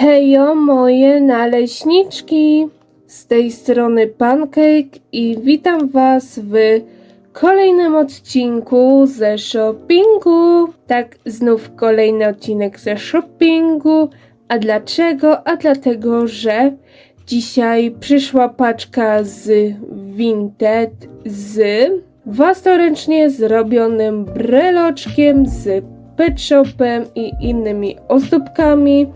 Hejo moje naleśniczki! Z tej strony Pancake i witam Was w kolejnym odcinku ze shoppingu. Tak, znów kolejny odcinek ze shoppingu. A dlaczego? A dlatego, że dzisiaj przyszła paczka z Vinted z własnoręcznie zrobionym breloczkiem z pet shopem i innymi ozdóbkami.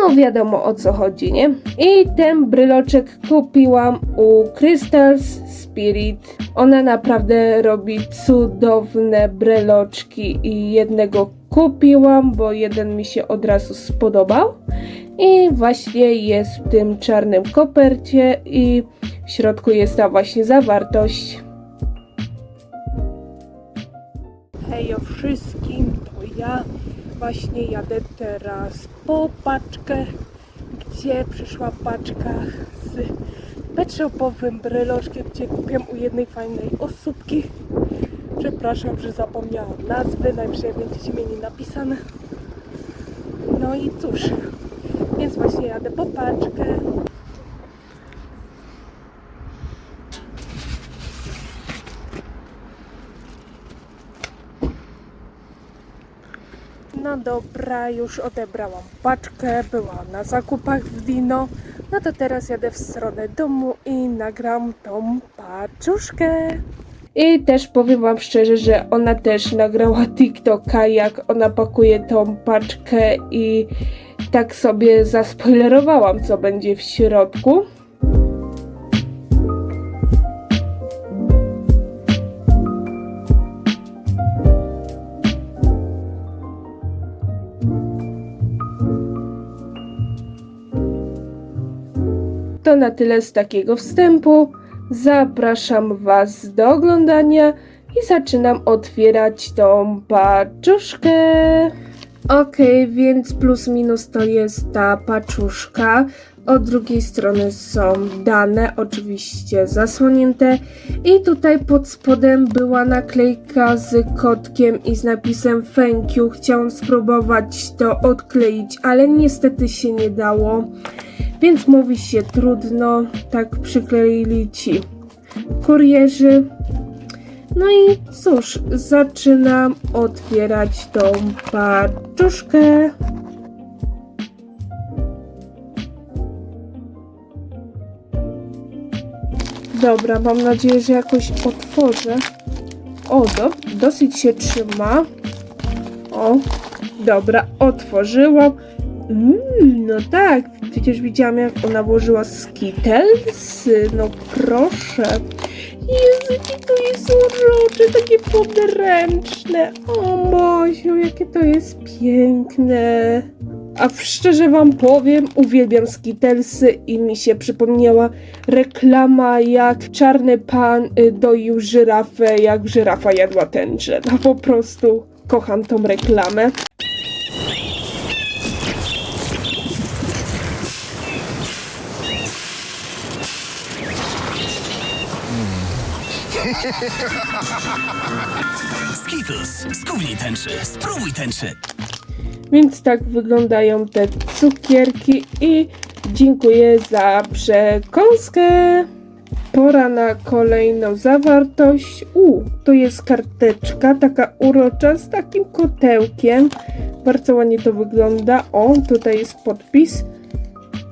No wiadomo o co chodzi, nie? I ten bryloczek kupiłam u Crystals Spirit. Ona naprawdę robi cudowne bryloczki i jednego kupiłam, bo jeden mi się od razu spodobał. I właśnie jest w tym czarnym kopercie i w środku jest ta właśnie zawartość. Hej o wszystkim, to ja właśnie jadę teraz po paczkę, gdzie przyszła paczka z petshopowym bryloczkiem, gdzie kupiłam u jednej fajnej osóbki. Przepraszam, że zapomniałam nazwy, najwyżej będziecie mieli napisane. No i cóż, więc właśnie jadę po paczkę. No dobra, już odebrałam paczkę, była na zakupach w Dino. No to teraz jadę w stronę domu i nagram tą paczuszkę. I też powiem wam szczerze, że ona też nagrała TikToka, jak ona pakuje tą paczkę i tak sobie zaspoilerowałam, co będzie w środku. To na tyle z takiego wstępu. Zapraszam Was do oglądania i zaczynam otwierać tą paczuszkę. Okej, więc plus minus to jest ta paczuszka. Od drugiej strony są dane, oczywiście zasłonięte. I tutaj pod spodem była naklejka z kotkiem i z napisem thank you. Chciałam spróbować to odkleić, ale niestety się nie dało. Więc mówi się trudno, tak przykleili ci kurierzy. No i cóż, zaczynam otwierać tą paczuszkę. Dobra, mam nadzieję, że jakoś otworzę. O, do, dosyć się trzyma. O, dobra, otworzyłam. Mm, no tak, przecież widziałam jak ona włożyła Skittles. No proszę. Jezu, jakie to jest urocze, takie podręczne. O Mosiu, jakie to jest piękne. A szczerze wam powiem, uwielbiam Skittlesy i mi się przypomniała reklama jak czarny pan y, doił żyrafę, jak żyrafa jadła tęczę. No po prostu kocham tą reklamę. Skittles, skuwnij tęczy, spróbuj tęczy. Więc tak wyglądają te cukierki i dziękuję za przekąskę. Pora na kolejną zawartość. U, to jest karteczka, taka urocza z takim kotełkiem. Bardzo ładnie to wygląda. O, tutaj jest podpis.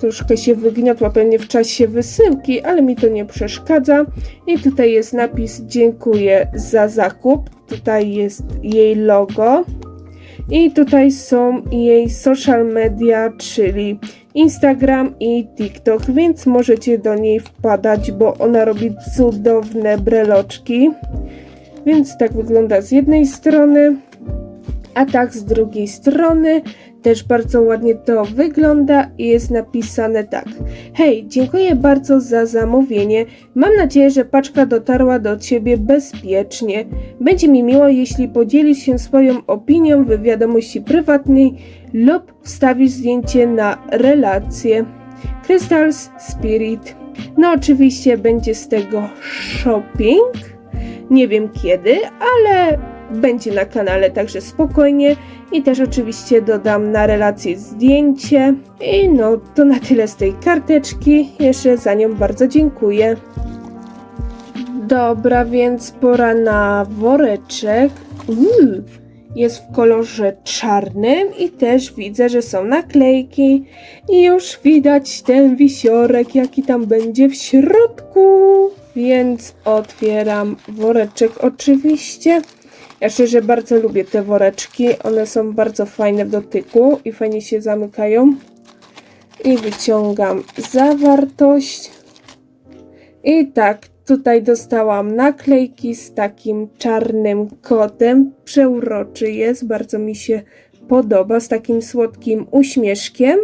Troszkę się wygniotła pewnie w czasie wysyłki, ale mi to nie przeszkadza. I tutaj jest napis dziękuję za zakup. Tutaj jest jej logo. I tutaj są jej social media, czyli Instagram i TikTok, więc możecie do niej wpadać, bo ona robi cudowne breloczki. Więc tak wygląda z jednej strony, a tak z drugiej strony. Też bardzo ładnie to wygląda i jest napisane tak. Hej, dziękuję bardzo za zamówienie. Mam nadzieję, że paczka dotarła do Ciebie bezpiecznie. Będzie mi miło, jeśli podzielisz się swoją opinią w wiadomości prywatnej lub wstawisz zdjęcie na relację. Crystals Spirit. No oczywiście będzie z tego shopping. Nie wiem kiedy, ale będzie na kanale, także spokojnie. I też oczywiście dodam na relację zdjęcie. I no to na tyle z tej karteczki. Jeszcze za nią bardzo dziękuję. Dobra, więc pora na woreczek. Uuu, jest w kolorze czarnym i też widzę, że są naklejki. I już widać ten wisiorek, jaki tam będzie w środku. Więc otwieram woreczek oczywiście. Ja szczerze bardzo lubię te woreczki. One są bardzo fajne w dotyku i fajnie się zamykają. I wyciągam zawartość. I tak, tutaj dostałam naklejki z takim czarnym kotem. Przeuroczy jest, bardzo mi się podoba, z takim słodkim uśmieszkiem.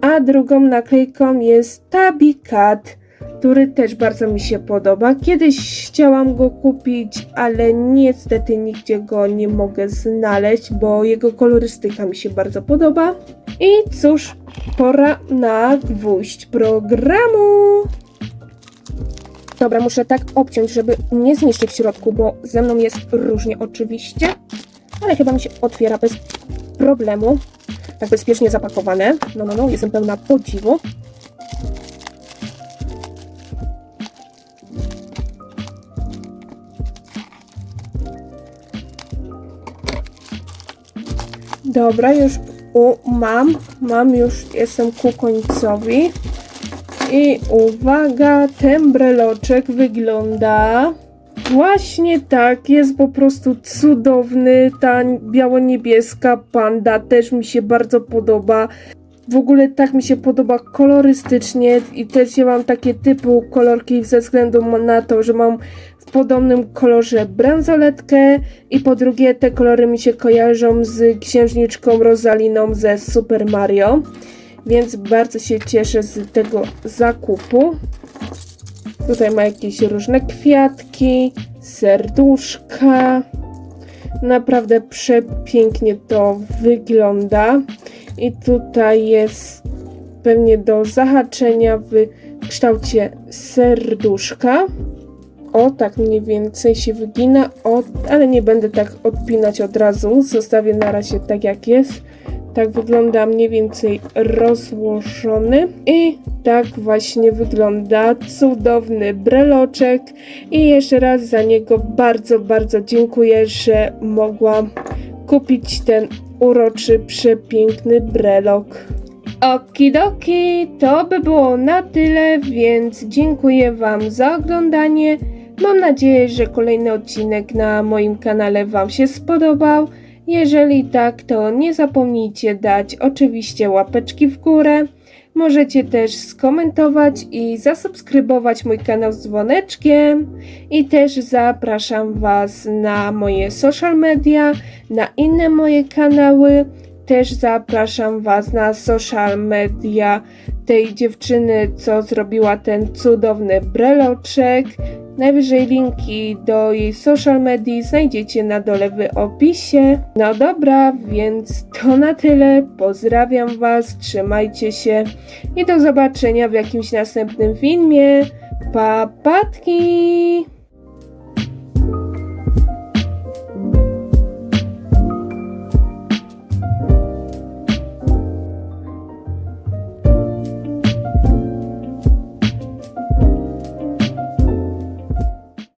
A drugą naklejką jest Tabby Cat, który też bardzo mi się podoba. Kiedyś chciałam go kupić, ale niestety nigdzie go nie mogę znaleźć, bo jego kolorystyka mi się bardzo podoba. I cóż, pora na gwóźdź programu. Dobra, muszę tak obciąć, żeby nie zniszczyć w środku, bo ze mną jest różnie oczywiście. Ale chyba mi się otwiera bez problemu. Tak bezpiecznie zapakowane. No, no, no, jestem pełna podziwu. Dobra, już u, mam, mam, już jestem ku końcowi. I uwaga, ten breloczek wygląda właśnie tak, jest po prostu cudowny. Ta biało-niebieska panda też mi się bardzo podoba. W ogóle tak mi się podoba kolorystycznie i też wzięłam takie typu kolorki ze względu na to, że mam podobnym kolorze bransoletkę i po drugie te kolory mi się kojarzą z księżniczką Rosaliną ze Super Mario więc bardzo się cieszę z tego zakupu. Tutaj ma jakieś różne kwiatki, serduszka. Naprawdę przepięknie to wygląda. I tutaj jest pewnie do zahaczenia w kształcie serduszka. O, tak mniej więcej się wygina, o, ale nie będę tak odpinać od razu. Zostawię na razie tak jak jest. Tak wygląda mniej więcej rozłożony. I tak właśnie wygląda cudowny breloczek. I jeszcze raz za niego bardzo, bardzo dziękuję, że mogłam kupić ten uroczy, przepiękny brelok. Okidoki, to by było na tyle, więc dziękuję Wam za oglądanie. Mam nadzieję, że kolejny odcinek na moim kanale Wam się spodobał. Jeżeli tak, to nie zapomnijcie dać oczywiście łapeczki w górę. Możecie też skomentować i zasubskrybować mój kanał z dzwoneczkiem. I też zapraszam Was na moje social media, na inne moje kanały. Też zapraszam Was na social media tej dziewczyny, co zrobiła ten cudowny breloczek. Najwyżej linki do jej social medii znajdziecie na dole w opisie. No dobra, więc to na tyle. Pozdrawiam Was, trzymajcie się i do zobaczenia w jakimś następnym filmie. Pa, patki!